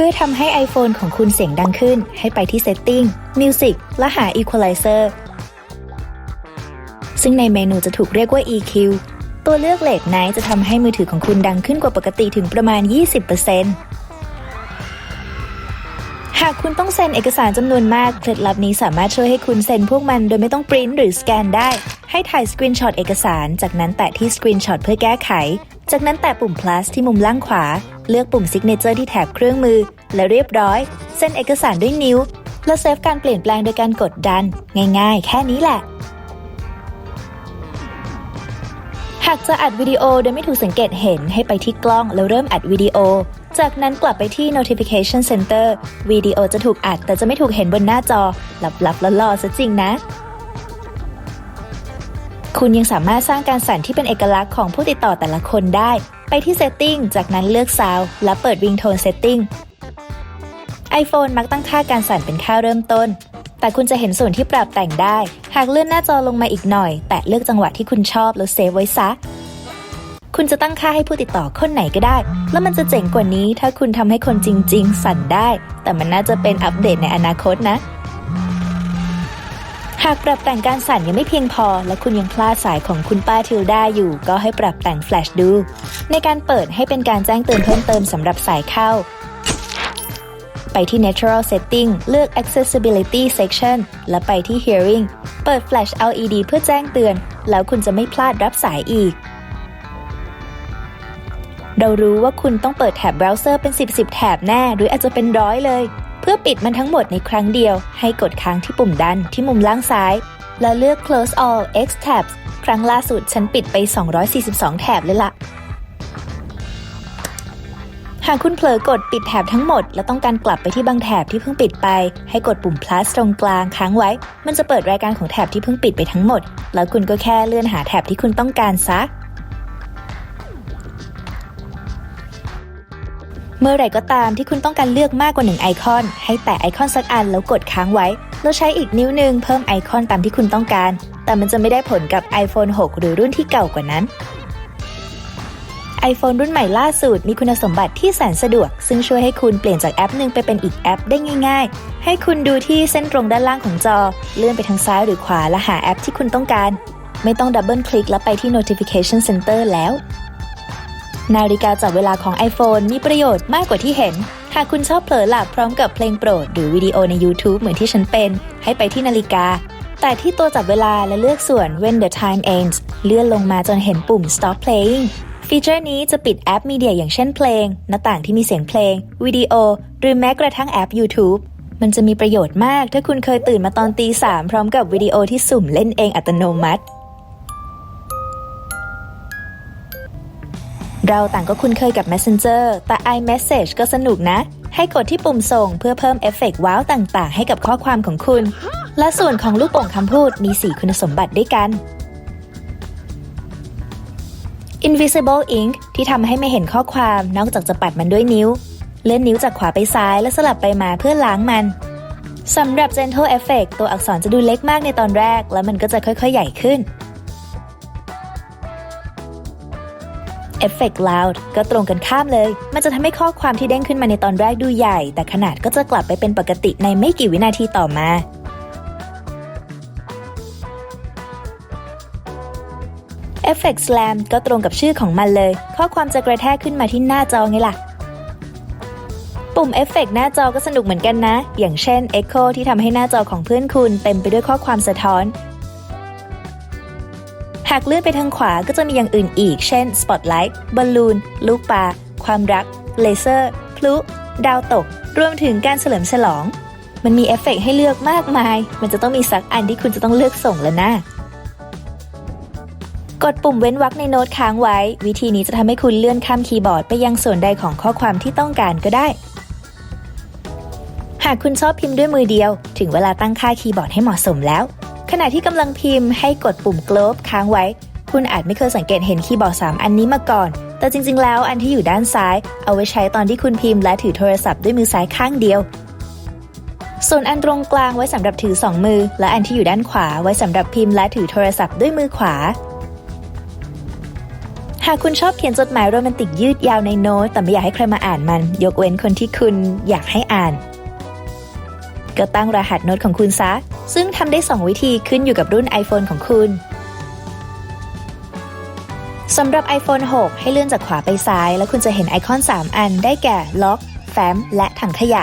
พื่อทำให้ iPhone ของคุณเสียงดังขึ้น ให้ไปที่ Setting Music และหา Equalizer ซึ่งในเมนูจะถูกเรียกว่า EQ ตัวเลือก Late Night จะทำให้มือถือของคุณดังขึ้นกว่าปกติถึงประมาณ 20%หากคุณต้องเซ็นเอกสารจำนวนมาก เคล็ดลับนี้สามารถช่วยให้คุณเซ็นพวกมันโดยไม่ต้องปริ้นหรือสแกนได้ ให้ถ่ายสกรีนช็อตเอกสาร จากนั้นแตะที่สกรีนช็อตเพื่อแก้ไข จากนั้นแตะปุ่ม plus ที่มุมล่างขวา เลือกปุ่ม signature ที่แถบเครื่องมือ และเรียบร้อย เซ็นเอกสารด้วยนิ้ว และเซฟการเปลี่ยนแปลงโดยการกดดัน ง่ายๆ แค่นี้แหละ หากจะอัดวิดีโอโดยไม่ถูกสังเกตเห็นให้ไปที่กล้องแล้วเริ่มอัดวิดีโอ จากนั้นกลับไปที่ notification center วิดีโอจะถูกอัดแต่จะไม่ถูกเห็นบนหน้าจอหลับๆล่อๆซะจริงนะ คุณยังสามารถสร้างการสั่นที่เป็นเอกลักษณ์ของผู้ติดต่อแต่ละคนได้ ไปที่ setting จากนั้นเลือก sound และเปิด ringtone setting iPhone มักตั้งค่าการสั่นเป็นค่าเริ่มต้น แต่คุณจะเห็นส่วนที่ปรับแต่งได้ หากเลื่อนหน้าจอลงมาอีกหน่อย แตะเลือกจังหวะที่คุณชอบแล้วเซฟไว้ซะ คุณจะตั้งค่าให้ผู้ติดต่อคนไหนก็ได้ แล้วมันจะเจ๋งกว่านี้ถ้าคุณทำให้คนจริง ๆ สั่นได้ แต่มันน่าจะเป็นอัปเดตในอนาคตนะ หากปรับแต่งการสั่นยังไม่เพียงพอ และคุณยังพลาดสายของคุณป้าทิลดาอยู่ ก็ให้ปรับแต่งแฟลชดู ในการเปิดให้เป็นการแจ้งเตือนเพิ่มเติมสำหรับสายเข้า ไปที่ Natural Setting เลือก Accessibility Section และไปที่ Hearing เปิด Flash LED เพื่อแจ้งเตือน แล้วคุณจะไม่พลาดรับสายอีกเรารู้ว่าคุณต้องเปิดแท็บเบราว์เซอร์เป็น 10 10 แท็บแน่ หรืออาจจะเป็นร้อยเลย พื่อปิดมันทั้งหมดในครั้งเดียว ให้กดค้างที่ปุ่มดันที่มุมล่างซ้าย แล้วเลือก Close All X Tabs ครั้งล่าสุดฉันปิดไป 242แท็บเลยล่ะ หากคุณเผลอกดปิดแถบทั้งหมด แล้วต้องการกลับไปที่บางแถบที่เพิ่งปิดไป ให้กดปุ่ม plus ตรงกลางค้างไว้ มันจะเปิดรายการของแถบที่เพิ่งปิดไปทั้งหมด แล้วคุณก็แค่เลื่อนหาแถบที่คุณต้องการซะ เมื่อไหร่ก็ตามที่คุณต้องการเลือกมากกว่าหนึ่งไอคอน ให้แตะไอคอนสักอันแล้วกดค้างไว้ แล้วใช้อีกนิ้วหนึ่งเพิ่มไอคอนตามที่คุณต้องการ แต่มันจะไม่ได้ผลกับ iPhone 6 หรือรุ่นที่เก่ากว่านั้น iPhone รุ่นใหม่ล่าสุดมีคุณสมบัติที่แสนสะดวก ซึ่งช่วยให้คุณเปลี่ยนจากแอปหนึ่งไปเป็นอีกแอปได้ง่าย ๆ ให้คุณดูที่เส้นตรงด้านล่างของจอ เลื่อนไปทางซ้ายหรือขวาและหาแอปที่คุณต้องการ ไม่ต้องดับเบิลคลิกแล้วไปที่ notification center แล้ว นาฬิกาจับเวลาของ iPhone มีประโยชน์มากกว่าที่เห็น หากคุณชอบเผลอหลับพร้อมกับเพลงโปรด หรือวิดีโอใน YouTube เหมือนที่ฉันเป็น ให้ไปที่นาฬิกา แต่ที่ตัวจับเวลาและเลือกส่วน when the time ends เลื่อนลงมาจนเห็นปุ่ม stop playing ฟีเจอร์นี้จะปิดแอปมีเดียอย่างเช่นเพลง หน้าต่างที่มีเสียงเพลง วิดีโอ หรือแม้กระทั่งแอป YouTube มันจะมีประโยชน์มากถ้าคุณเคยตื่นมาตอนตีสามพร้อมกับวิดีโอที่สุ่มเล่นเองอัตโนมัติ เราต่างก็คุ้นเคยกับ Messenger แต่ iMessage ก็สนุกนะ ให้กดที่ปุ่มส่งเพื่อเพิ่มเอฟเฟกต์ว้าวต่างๆ ให้กับข้อความของคุณ และส่วนของลูกโป่งคำพูดมี 4 คุณสมบัติด้วยกัน Invisible Ink ที่ทำให้ไม่เห็นข้อความนอกจากจะปัดมันด้วยนิ้ว เลื่อนนิ้วจากขวาไปซ้ายและสลับไปมาเพื่อล้างมันสำหรับ Gentle Effect ตัวอักษรจะดูเล็กมากในตอนแรก แล้วมันก็จะค่อยๆ ใหญ่ขึ้น Effect Loud ก็ตรงกันข้ามเลย มันจะทำให้ข้อความที่เด้งขึ้นมาในตอนแรกดูใหญ่ แต่ขนาดก็จะกลับไปเป็นปกติในไม่กี่วินาทีต่อมา Effect Slam ก็ตรงกับชื่อของมันเลย ข้อความจะกระแทกขึ้นมาที่หน้าจอไงล่ะ ปุ่มเอฟเฟกหน้าจอก็สนุกเหมือนกันนะ อย่างเช่น Echo ที่ทำให้หน้าจอของเพื่อนคุณเต็มไปด้วยข้อความสะท้อน หากเลื่อนไปทางขวาก็จะมีอย่างอื่นอีก เช่น Spotlight บอลลูน ลูกปลา ความรัก เลเซอร์ พลุ ดาวตก รวมถึงการเฉลิมฉลอง มันมีเอฟเฟกให้เลือกมากมาย มันจะต้องมีสักอันที่คุณจะต้องเลือกส่งแล้วนะ กดปุ่มเว้นวรรคในโน้ตค้างไว้ วิธีนี้จะทำให้คุณเลื่อนข้ามคีย์บอร์ดไปยังส่วนใดของข้อความที่ต้องการก็ได้ หากคุณชอบพิมพ์ด้วยมือเดียว ถึงเวลาตั้งค่าคีย์บอร์ดให้เหมาะสมแล้ว ขณะที่กำลังพิมพ์ให้กดปุ่ม globe ค้างไว้ คุณอาจไม่เคยสังเกตเห็นคีย์บอร์ด 3 อันนี้มาก่อน แต่จริง ๆ แล้วอันที่อยู่ด้านซ้าย เอาไว้ใช้ตอนที่คุณพิมพ์และถือโทรศัพท์ด้วยมือซ้ายข้างเดียว ส่วนอันตรงกลางไว้สำหรับถือ 2 มือ และอันที่อยู่ด้านขวาไว้สำหรับพิมพ์และถือโทรศัพท์ด้วยมือขวาหากคุณชอบเขียนจดหมายโรแมนติกยืดยาวในโน้ตแต่ไม่อยากให้ใครมาอ่านมัน ยกเว้นคนที่คุณอยากให้อ่าน ก็ตั้งรหัสโน้ตของคุณซะ ซึ่งทำได้ 2 วิธีขึ้นอยู่กับรุ่น iPhone ของคุณสำหรับ iPhone 6 ให้เลื่อนจากขวาไปซ้าย แล้วคุณจะเห็นไอคอน 3 อันได้แก่ล็อก แฟ้ม และถังขยะ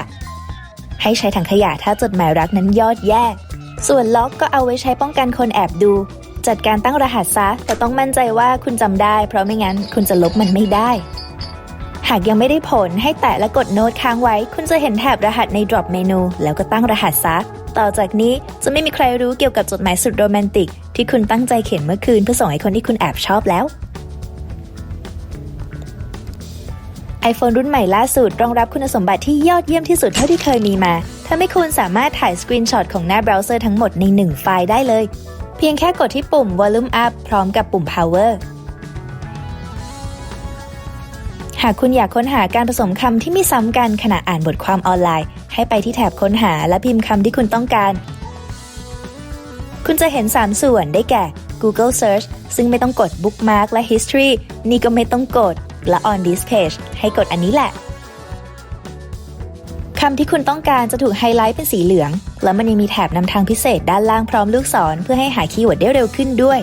ให้ใช้ถังขยะถ้าจดหมายรักนั้นยอดแย่ส่วนล็อกก็เอาไว้ใช้ป้องกันคนแอบดู จัดการตั้งรหัสซะ แต่ต้องมั่นใจว่าคุณจำได้ เพราะไม่งั้นคุณจะลบมันไม่ได้ หากยังไม่ได้ผลให้แตะและกดโน้ตค้างไว้ คุณจะเห็นแถบรหัสใน drop เมนูแล้วก็ตั้งรหัสซะ ต่อจากนี้จะไม่มีใครรู้เกี่ยวกับจดหมายสุดโรแมนติก ที่คุณตั้งใจเขียนเมื่อคืนเพื่อส่งให้คนที่คุณแอบชอบแล้ว iPhone รุ่นใหม่ล่าสุด รองรับคุณสมบัติที่ยอดเยี่ยมที่สุดเท่าที่เคยมีมาทำให้คุณสามารถถ่ายสกรีนช็อตของหน้าเบราว์เซอร์ทั้งหมดในหนึ่งไฟล์ได้เลย เพียงแค่กดที่ปุ่ม Volume Up พร้อมกับปุ่ม Power หากคุณอยากค้นหาการผสมคำที่ไม่ซ้ำกันขณะอ่านบทความออนไลน์ ให้ไปที่แถบค้นหาและพิมพ์คำที่คุณต้องการ คุณจะเห็น 3 ส่วนได้แก่ Google Search ซึ่งไม่ต้องกด Bookmark และ History นี่ก็ไม่ต้องกด และ On this page ให้กดอันนี้แหละคำที่คุณต้องการจะถูกไฮไลท์เป็นสีเหลือง แล้วมันยังมีแถบนำทางพิเศษด้านล่างพร้อมลูกศรเพื่อให้หาคีย์เวิร์ดได้เร็วขึ้นด้วย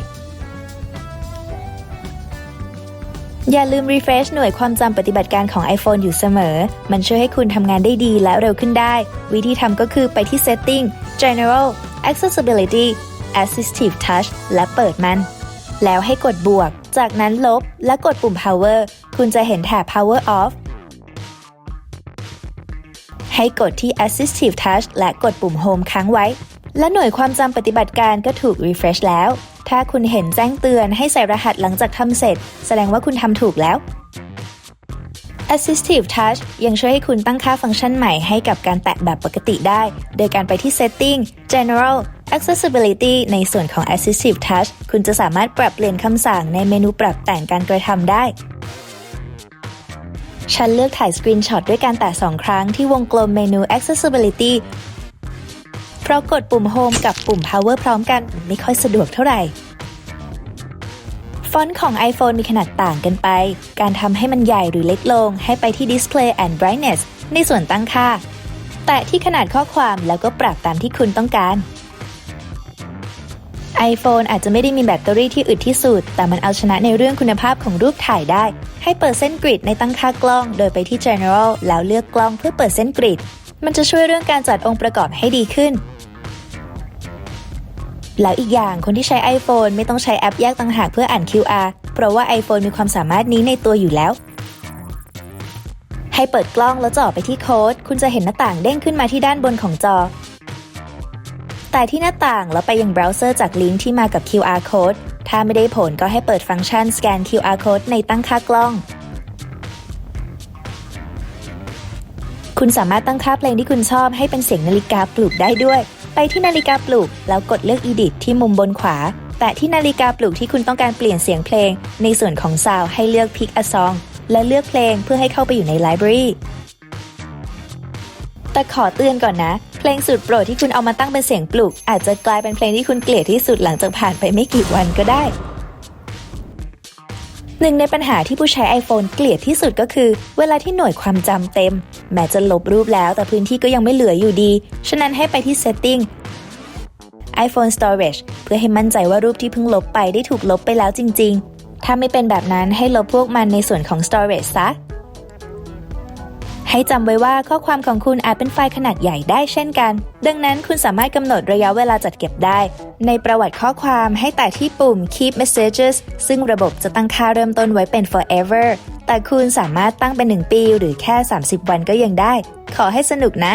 อย่าลืม refresh หน่วยความจำปฏิบัติการของ iPhone อยู่เสมอ มันช่วยให้คุณทำงานได้ดีและเร็วขึ้นได้ วิธีทำก็คือไปที่ Setting General Accessibility Assistive Touch และเปิดมัน แล้วให้กดบวก จากนั้นลบและกดปุ่ม power คุณจะเห็นแถบ power off ให้กดที่ assistive touch และกดปุ่ม home ค้างไว้ และหน่วยความจำปฏิบัติการก็ถูก refresh แล้ว ถ้าคุณเห็นแจ้งเตือนให้ใส่รหัสหลังจากทำเสร็จ แสดงว่าคุณทำถูกแล้ว Assistive Touch ยังช่วยให้คุณตั้งค่าฟังก์ชันใหม่ให้กับการแตะแบบปกติได้ โดยการไปที่ Setting General Accessibility ในส่วนของ Assistive Touch คุณจะสามารถปรับเปลี่ยนคำสั่งในเมนูปรับแต่งการกระทำได้ ฉันเลือกถ่ายสกรีนช็อตด้วยการแตะ2ครั้งที่วงกลมเมนู Accessibility ราะกดปุ่ม Home กับปุ่ม Power พร้อมกันไม่ค่อยสะดวกเท่าไหร่ ฟอนต์ของ iPhone มีขนาดต่างกันไป การทำให้มันใหญ่หรือเล็กลง ให้ไปที่ Display and Brightness ในส่วนตั้งค่า แตะที่ขนาดข้อความแล้วก็ปรับตามที่คุณต้องการ iPhone อาจจะไม่ได้มีแบตเตอรี่ที่อึดที่สุด แต่มันเอาชนะในเรื่องคุณภาพของรูปถ่ายได้ ให้เปิดเส้นกริดในตั้งค่ากล้อง โดยไปที่ General แล้วเลือกกล้องเพื่อเปิดเส้นกริด มันจะช่วยเรื่องการจัดองค์ประกอบให้ดีขึ้น แล้วอีกอย่างคนที่ใช้ iPhone ไม่ต้องใช้แอปแยกต่างหากเพื่ออ่าน QR เพราะว่า iPhone มีความสามารถนี้ในตัวอยู่แล้ว ให้เปิดกล้องแล้วจ่อไปที่โค้ด คุณจะเห็นหน้าต่างเด้งขึ้นมาที่ด้านบนของจอ แต่ที่หน้าต่างแล้วไปยังเบราว์เซอร์จากลิงก์ที่มากับ QR code ถ้าไม่ได้ผลก็ให้เปิดฟังก์ชันสแกน QR code ในตั้งค่ากล้อง คุณสามารถตั้งค่าเพลงที่คุณชอบให้เป็นเสียงนาฬิกาปลุกได้ด้วย ไปที่นาฬิกาปลุก แล้วกดเลือก Edit ที่มุมบนขวา แตะที่นาฬิกาปลุกที่คุณต้องการเปลี่ยนเสียงเพลง ในส่วนของซาวให้เลือก Pick a Song และเลือกเพลงเพื่อให้เข้าไปอยู่ในไลบรารีแต่ขอเตือนก่อนนะ เพลงสุดโปรดที่คุณเอามาตั้งเป็นเสียงปลุก อาจจะกลายเป็นเพลงที่คุณเกลียดที่สุดหลังจากผ่านไปไม่กี่วันก็ได้ หนึ่งในปัญหาที่ผู้ใช้ iPhone เกลียดที่สุดก็คือ เวลาที่หน่วยความจำเต็ม แม้จะลบรูปแล้วแต่พื้นที่ก็ยังไม่เหลืออยู่ดี ฉะนั้นให้ไปที่ Setting iPhone Storage เพื่อให้มั่นใจว่ารูปที่เพิ่งลบไปได้ถูกลบไปแล้วจริง ๆ ถ้าไม่เป็นแบบนั้นให้ลบพวกมันในส่วนของ Storage ซะ ให้จำไว้ว่าข้อความของคุณอาจเป็นไฟล์ขนาดใหญ่ได้เช่นกัน ดังนั้นคุณสามารถกำหนดระยะเวลาจัดเก็บได้ ในประวัติข้อความให้แตะที่ปุ่ม Keep Messages ซึ่งระบบจะตั้งค่าเริ่มต้นไว้เป็น forever แต่คุณสามารถตั้งเป็น 1 ปีหรือแค่ 30 วันก็ยังได้ ขอให้สนุกนะ